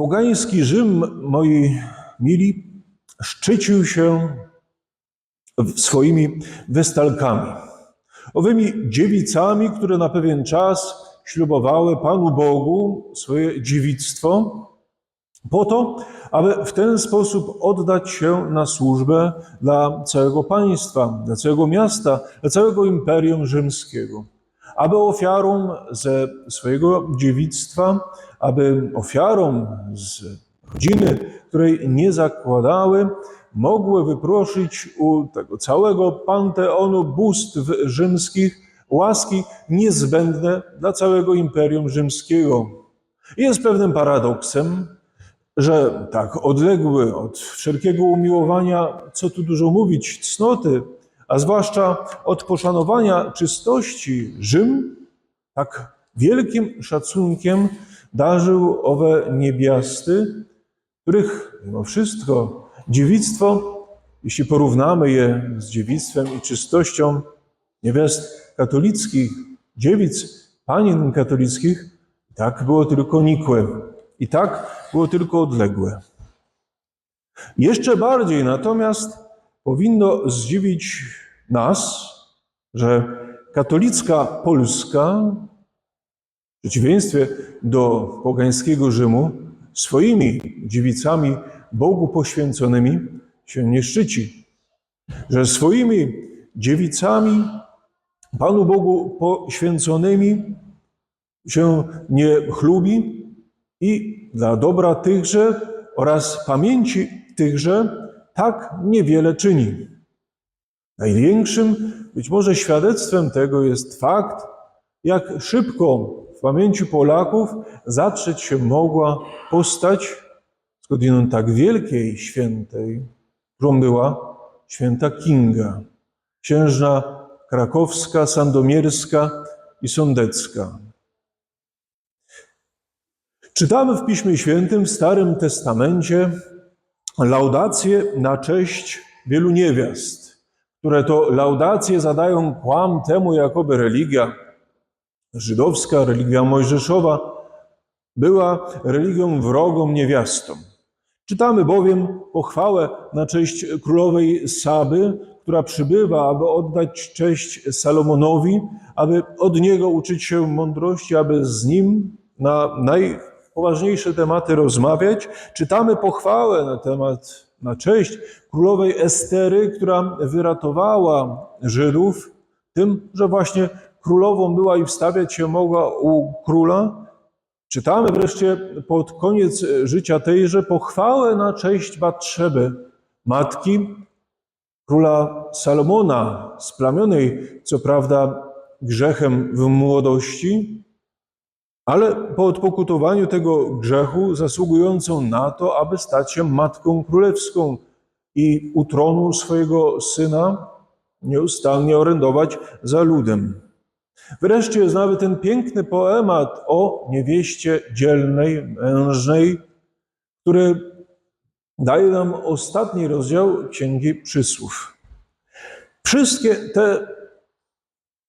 Pogański Rzym, moi mili, szczycił się swoimi westalkami. Owymi dziewicami, które na pewien czas ślubowały Panu Bogu swoje dziewictwo, po to, aby w ten sposób oddać się na służbę dla całego państwa, dla całego miasta, dla całego imperium rzymskiego. Aby ofiarą ze swojego dziewictwa, aby ofiarą z rodziny, której nie zakładały, mogły wyprosić u tego całego panteonu bóstw rzymskich łaski niezbędne dla całego imperium rzymskiego. Jest pewnym paradoksem, że tak odległy od wszelkiego umiłowania, co tu dużo mówić, cnoty, a zwłaszcza od poszanowania czystości Rzym, tak wielkim szacunkiem darzył owe niebiasty, których mimo wszystko dziewictwo, jeśli porównamy je z dziewictwem i czystością niewiast katolickich, dziewic, panien katolickich, tak było tylko nikłe. I tak było tylko odległe. Jeszcze bardziej natomiast powinno zdziwić nas, że katolicka Polska, w przeciwieństwie do pogańskiego Rzymu, swoimi dziewicami Bogu poświęconymi się nie szczyci. Że swoimi dziewicami Panu Bogu poświęconymi się nie chlubi i dla dobra tychże oraz pamięci tychże tak niewiele czyni. Największym być może świadectwem tego jest fakt, jak szybko w pamięci Polaków zatrzeć się mogła postać skądinąd tak wielkiej świętej, którą była święta Kinga, księżna krakowska, sandomierska i sądecka. Czytamy w Piśmie Świętym, w Starym Testamencie, laudacje na cześć wielu niewiast, które to laudacje zadają kłam temu, jakoby religia żydowska, religia mojżeszowa była religią wrogą niewiastom. Czytamy bowiem pochwałę na cześć królowej Saby, która przybywa, aby oddać cześć Salomonowi, aby od niego uczyć się mądrości, aby z nim na najpoważniejsze tematy rozmawiać. Czytamy pochwałę na temat, na cześć królowej Estery, która wyratowała Żydów tym, że właśnie królową była i wstawiać się mogła u króla. Czytamy wreszcie pod koniec życia tejże pochwałę na cześć Batrzeby, matki króla Salomona, splamionej co prawda grzechem w młodości, ale po odpokutowaniu tego grzechu zasługującą na to, aby stać się matką królewską i u tronu swojego syna nieustannie orędować za ludem. Wreszcie jest nawet ten piękny poemat o niewieście dzielnej, mężnej, który daje nam ostatni rozdział Księgi Przysłów. Wszystkie te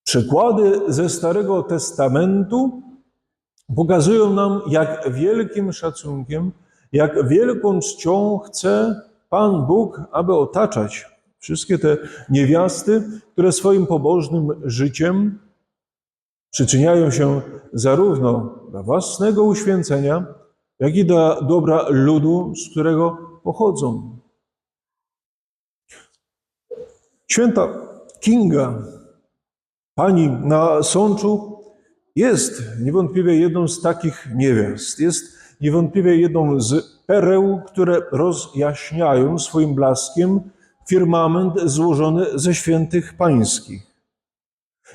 przykłady ze Starego Testamentu pokazują nam, jak wielkim szacunkiem, jak wielką czcią chce Pan Bóg, aby otaczać wszystkie te niewiasty, które swoim pobożnym życiem przyczyniają się zarówno dla własnego uświęcenia, jak i dla dobra ludu, z którego pochodzą. Święta Kinga, pani na Sączu, jest niewątpliwie jedną z takich niewiast. Jest niewątpliwie jedną z pereł, które rozjaśniają swoim blaskiem firmament złożony ze świętych pańskich.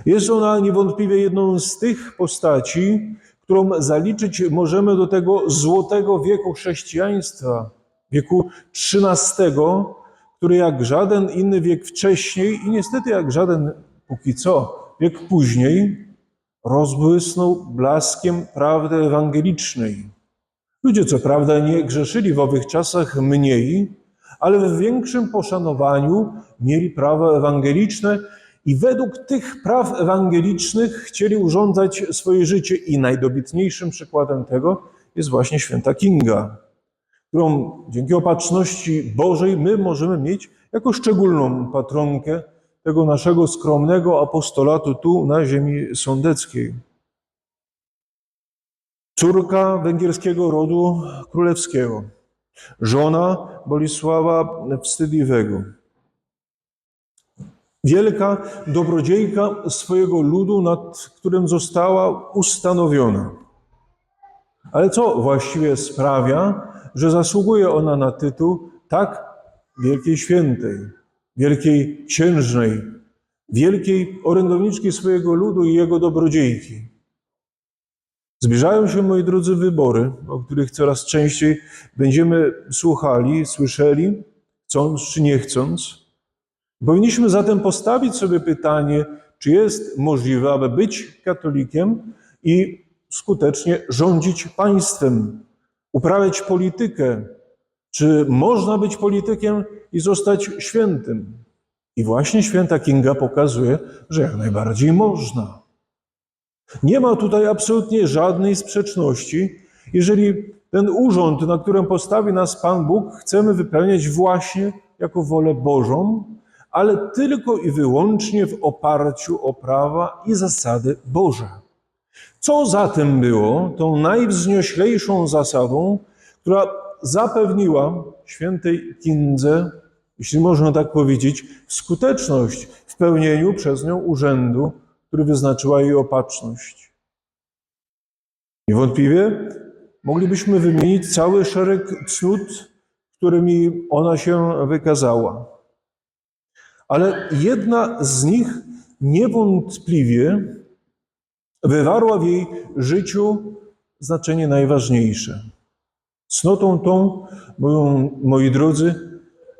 Jest ona niewątpliwie jedną z tych postaci, którą zaliczyć możemy do tego złotego wieku chrześcijaństwa, wieku XIII, który jak żaden inny wiek wcześniej i niestety jak żaden póki co wiek później rozbłysnął blaskiem prawdy ewangelicznej. Ludzie co prawda nie grzeszyli w owych czasach mniej, ale w większym poszanowaniu mieli prawo ewangeliczne i według tych praw ewangelicznych chcieli urządzać swoje życie. I najdobitniejszym przykładem tego jest właśnie święta Kinga. którą dzięki opatrzności Bożej my możemy mieć jako szczególną patronkę tego naszego skromnego apostolatu tu na ziemi sądeckiej. Córka węgierskiego rodu królewskiego, żona Bolisława Wstydliwego, wielka dobrodziejka swojego ludu, nad którym została ustanowiona. Ale co właściwie sprawia, że zasługuje ona na tytuł tak wielkiej świętej, wielkiej księżnej, wielkiej orędowniczki swojego ludu i jego dobrodziejki? Zbliżają się, moi drodzy, wybory, o których coraz częściej będziemy słuchali, słyszeli, chcąc czy nie chcąc. Powinniśmy zatem postawić sobie pytanie, czy jest możliwe, aby być katolikiem i skutecznie rządzić państwem, uprawiać politykę. Czy można być politykiem i zostać świętym? I właśnie święta Kinga pokazuje, że jak najbardziej można. Nie ma tutaj absolutnie żadnej sprzeczności, jeżeli ten urząd, na którym postawi nas Pan Bóg, chcemy wypełniać właśnie jako wolę Bożą, ale tylko i wyłącznie w oparciu o prawa i zasady Boże. Co zatem było tą najwznioślejszą zasadą, która zapewniła świętej Kindze, jeśli można tak powiedzieć, skuteczność w pełnieniu przez nią urzędu, który wyznaczyła jej opatrzność? Niewątpliwie moglibyśmy wymienić cały szereg cnót, którymi ona się wykazała. Ale jedna z nich niewątpliwie wywarła w jej życiu znaczenie najważniejsze. Cnotą tą, moi drodzy,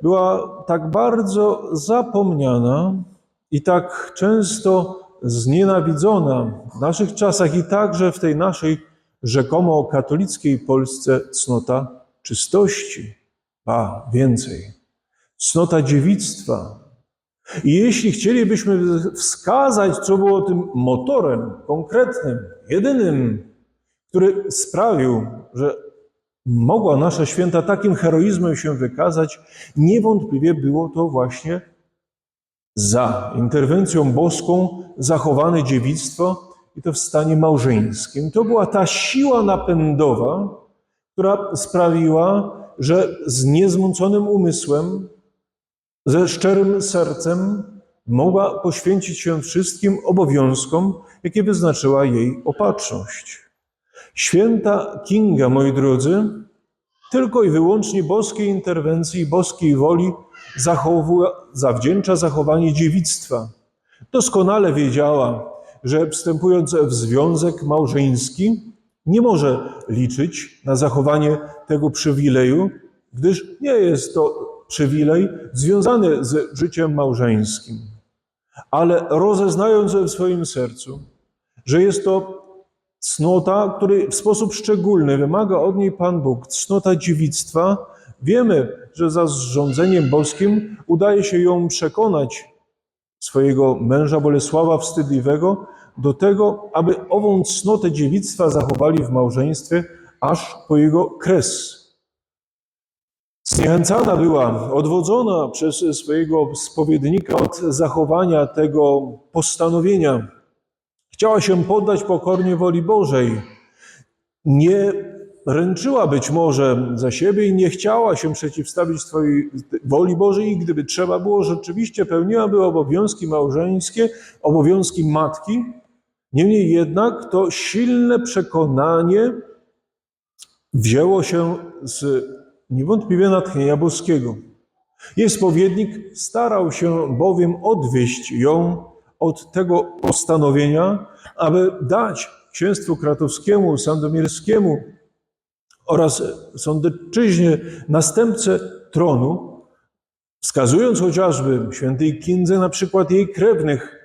była tak bardzo zapomniana i tak często znienawidzona w naszych czasach i także w tej naszej rzekomo katolickiej Polsce cnota czystości, a więcej, cnota dziewictwa, i jeśli chcielibyśmy wskazać, co było tym motorem konkretnym, jedynym, który sprawił, że mogła nasza święta takim heroizmem się wykazać, niewątpliwie było to właśnie za interwencją boską zachowane dziewictwo i to w stanie małżeńskim. To była ta siła napędowa, która sprawiła, że z niezmąconym umysłem, ze szczerym sercem mogła poświęcić się wszystkim obowiązkom, jakie wyznaczyła jej opatrzność. Święta Kinga, moi drodzy, tylko i wyłącznie boskiej interwencji i boskiej woli zawdzięcza zachowanie dziewictwa. Doskonale wiedziała, że wstępując w związek małżeński, nie może liczyć na zachowanie tego przywileju, gdyż nie jest to przywilej związany z życiem małżeńskim. Ale rozeznając w swoim sercu, że jest to cnota, który w sposób szczególny wymaga od niej Pan Bóg, cnota dziewictwa, wiemy, że za zrządzeniem boskim udaje się ją przekonać, swojego męża Bolesława Wstydliwego, do tego, aby ową cnotę dziewictwa zachowali w małżeństwie aż po jego kres. Zniechęcana była, odwodzona przez swojego spowiednika od zachowania tego postanowienia. Chciała się poddać pokornie woli Bożej. Nie ręczyła być może za siebie i nie chciała się przeciwstawić Twojej woli Bożej i gdyby trzeba było, rzeczywiście pełniłaby obowiązki małżeńskie, obowiązki matki. Niemniej jednak to silne przekonanie wzięło się z niewątpliwie natchnienia boskiego. Jej spowiednik starał się bowiem odwieść ją od tego postanowienia, aby dać księstwu kratowskiemu, sandomierskiemu oraz sądeczyźnie następcę tronu, wskazując chociażby świętej Kindze na przykład jej krewnych,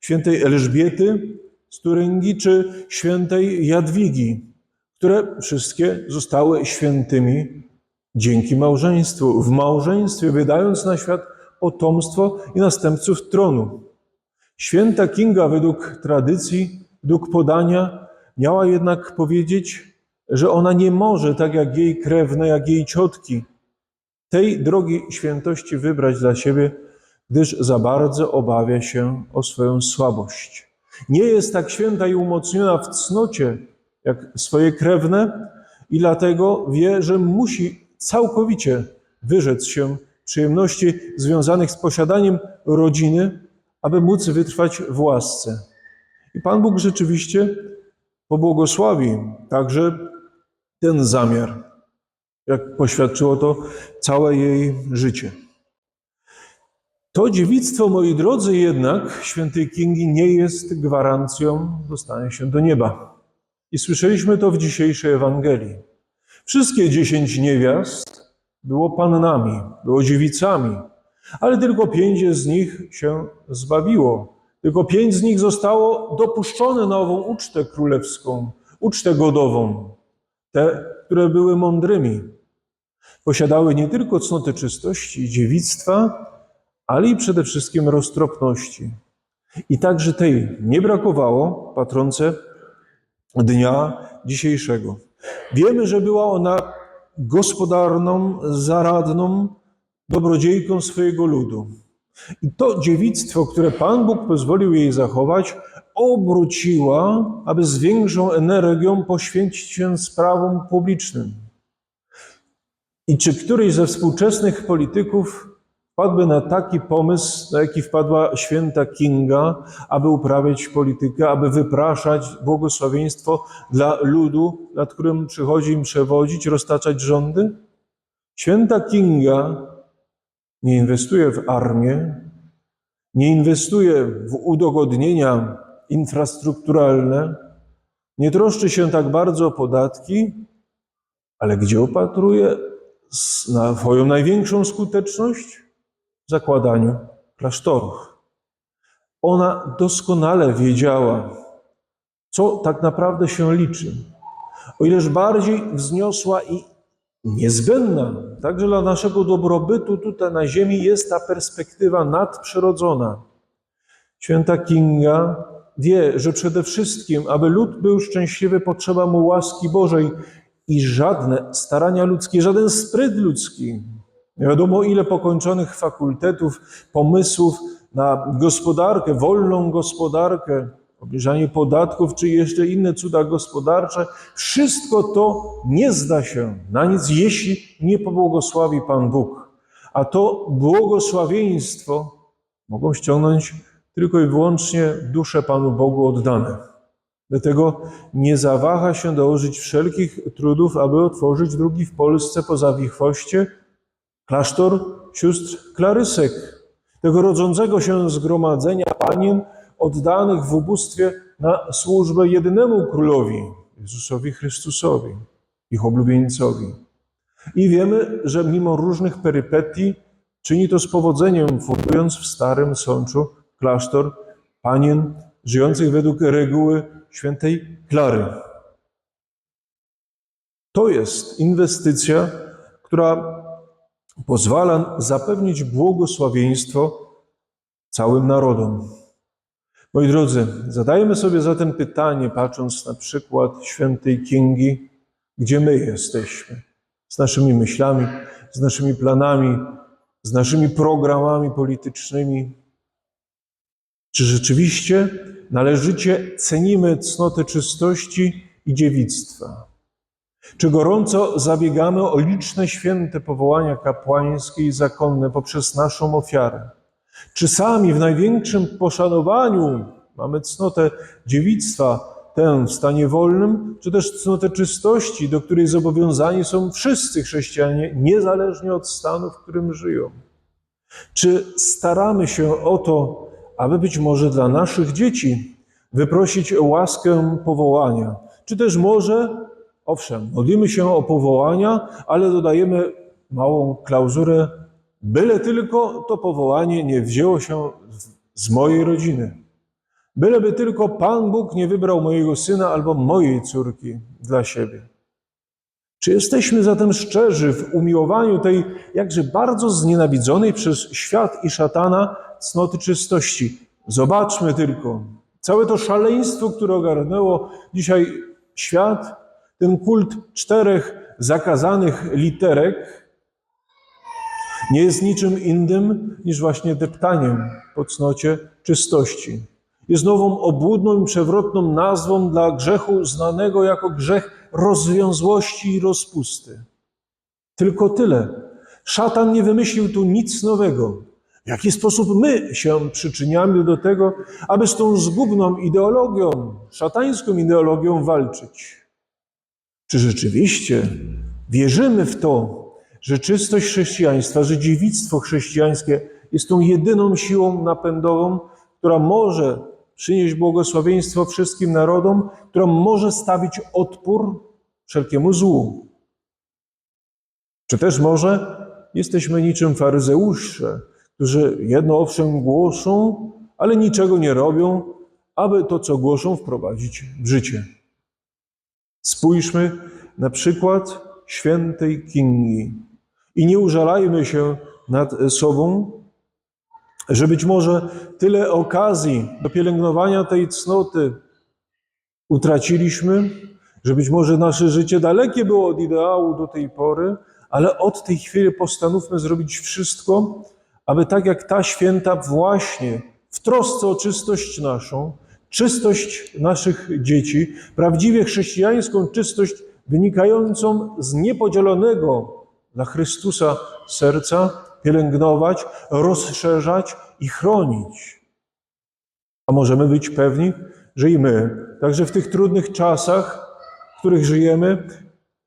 świętej Elżbiety z Turyngi czy świętej Jadwigi, które wszystkie zostały świętymi dzięki małżeństwu, w małżeństwie wydając na świat potomstwo i następców tronu. Święta Kinga według tradycji, według podania miała jednak powiedzieć, że ona nie może, tak jak jej krewne, jak jej ciotki, tej drogi świętości wybrać dla siebie, gdyż za bardzo obawia się o swoją słabość. Nie jest tak święta i umocniona w cnocie, jak swoje krewne, i dlatego wie, że musi całkowicie wyrzec się przyjemności związanych z posiadaniem rodziny, aby móc wytrwać w łasce. I Pan Bóg rzeczywiście pobłogosławi także ten zamiar, jak poświadczyło to całe jej życie. To dziewictwo, moi drodzy, jednak świętej Kingi nie jest gwarancją dostania się do nieba. I słyszeliśmy to w dzisiejszej Ewangelii. Wszystkie dziesięć niewiast było pannami, było dziewicami, ale tylko pięć z nich się zbawiło. Tylko pięć z nich zostało dopuszczone na ową ucztę królewską, ucztę godową. Te, które były mądrymi. Posiadały nie tylko cnoty czystości dziewictwa, ale i przede wszystkim roztropności. I także tej nie brakowało patronce dnia dzisiejszego. Wiemy, że była ona gospodarną, zaradną, dobrodziejką swojego ludu. I to dziewictwo, które Pan Bóg pozwolił jej zachować, obróciła, aby z większą energią poświęcić się sprawom publicznym. I czy któryś ze współczesnych polityków wpadłby na taki pomysł, na jaki wpadła święta Kinga, aby uprawiać politykę, aby wypraszać błogosławieństwo dla ludu, nad którym przychodzi im przewodzić, roztaczać rządy? Święta Kinga nie inwestuje w armię, nie inwestuje w udogodnienia infrastrukturalne, nie troszczy się tak bardzo o podatki, ale gdzie upatruje na swoją największą skuteczność? Zakładaniu klasztorów. Ona doskonale wiedziała, co tak naprawdę się liczy. O ileż bardziej wzniosła i niezbędna także dla naszego dobrobytu tutaj na ziemi jest ta perspektywa nadprzyrodzona. Święta Kinga wie, że przede wszystkim, aby lud był szczęśliwy, potrzeba mu łaski Bożej i żadne starania ludzkie, żaden spryt ludzki, nie wiadomo ile pokończonych fakultetów, pomysłów na gospodarkę, wolną gospodarkę, obniżanie podatków, czy jeszcze inne cuda gospodarcze, wszystko to nie zda się na nic, jeśli nie pobłogosławi Pan Bóg. A to błogosławieństwo mogą ściągnąć tylko i wyłącznie dusze Panu Bogu oddane. Dlatego nie zawaha się dołożyć wszelkich trudów, aby otworzyć drugi w Polsce poza Wichwoście klasztor sióstr Klarysek, tego rodzącego się zgromadzenia panien oddanych w ubóstwie na służbę jedynemu królowi, Jezusowi Chrystusowi, ich oblubieńcowi. I wiemy, że mimo różnych perypetii czyni to z powodzeniem, fundując w Starym Sączu klasztor panien żyjących według reguły świętej Klary. To jest inwestycja, która pozwala zapewnić błogosławieństwo całym narodom. Moi drodzy, zadajmy sobie zatem pytanie, patrząc na przykład świętej Kingi, gdzie my jesteśmy z naszymi myślami, z naszymi planami, z naszymi programami politycznymi. Czy rzeczywiście należycie cenimy cnotę czystości i dziewictwa? Czy gorąco zabiegamy o liczne święte powołania kapłańskie i zakonne poprzez naszą ofiarę? Czy sami w największym poszanowaniu mamy cnotę dziewictwa, tę w stanie wolnym, czy też cnotę czystości, do której zobowiązani są wszyscy chrześcijanie, niezależnie od stanu, w którym żyją? Czy staramy się o to, aby być może dla naszych dzieci wyprosić łaskę powołania? Czy też może, owszem, modlimy się o powołania, ale dodajemy małą klauzurę Byle tylko to powołanie nie wzięło się z mojej rodziny. Byleby tylko Pan Bóg nie wybrał mojego syna albo mojej córki dla siebie. Czy jesteśmy zatem szczerzy w umiłowaniu tej jakże bardzo znienawidzonej przez świat i szatana cnoty czystości? Zobaczmy tylko całe to szaleństwo, które ogarnęło dzisiaj świat, ten kult czterech zakazanych literek nie jest niczym innym niż właśnie deptaniem po cnocie czystości. Jest nową obłudną i przewrotną nazwą dla grzechu znanego jako grzech rozwiązłości i rozpusty. Tylko tyle. Szatan nie wymyślił tu nic nowego. W jaki sposób my się przyczyniamy do tego, aby z tą zgubną ideologią, szatańską ideologią walczyć? Czy rzeczywiście wierzymy w to, że czystość chrześcijaństwa, że dziewictwo chrześcijańskie jest tą jedyną siłą napędową, która może przynieść błogosławieństwo wszystkim narodom, która może stawić odpór wszelkiemu złu? Czy też może jesteśmy niczym faryzeusze, którzy jedno owszem głoszą, ale niczego nie robią, aby to, co głoszą, wprowadzić w życie? Spójrzmy na przykład świętej Kingi. I nie użalajmy się nad sobą, że być może tyle okazji do pielęgnowania tej cnoty utraciliśmy, że być może nasze życie dalekie było od ideału do tej pory, ale od tej chwili postanówmy zrobić wszystko, aby tak jak ta święta właśnie w trosce o czystość naszą, czystość naszych dzieci, prawdziwie chrześcijańską czystość wynikającą z niepodzielonego dla Chrystusa serca, pielęgnować, rozszerzać i chronić. A możemy być pewni, że i my, także w tych trudnych czasach, w których żyjemy,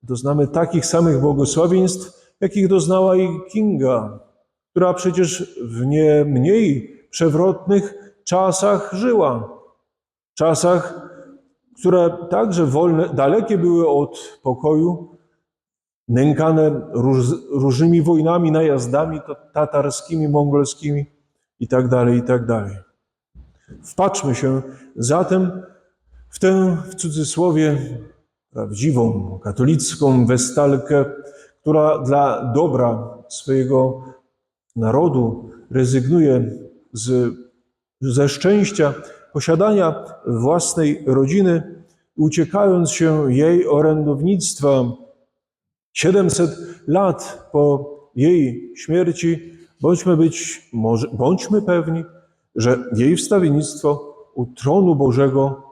doznamy takich samych błogosławieństw, jakich doznała i Kinga, która przecież w nie mniej przewrotnych czasach żyła. Czasach, które także wolne, dalekie były od pokoju, nękane róż, różnymi wojnami, najazdami tatarskimi, mongolskimi itd., itd. Wpatrzmy się zatem w tę, w cudzysłowie, prawdziwą katolicką westalkę, która dla dobra swojego narodu rezygnuje z, ze szczęścia posiadania własnej rodziny, uciekając się jej orędownictwa. 700 lat po jej śmierci, bądźmy, być, może, bądźmy pewni, że jej wstawiennictwo u tronu Bożego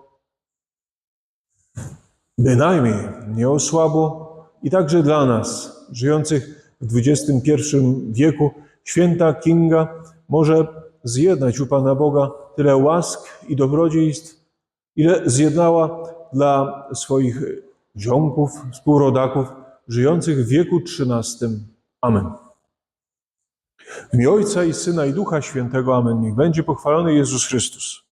bynajmniej nie osłabło i także dla nas, żyjących w XXI wieku, święta Kinga może zjednać u Pana Boga tyle łask i dobrodziejstw, ile zjednała dla swoich ziomków, współrodaków, żyjących w wieku XIII. Amen. W imię Ojca i Syna i Ducha Świętego. Amen. Niech będzie pochwalony Jezus Chrystus.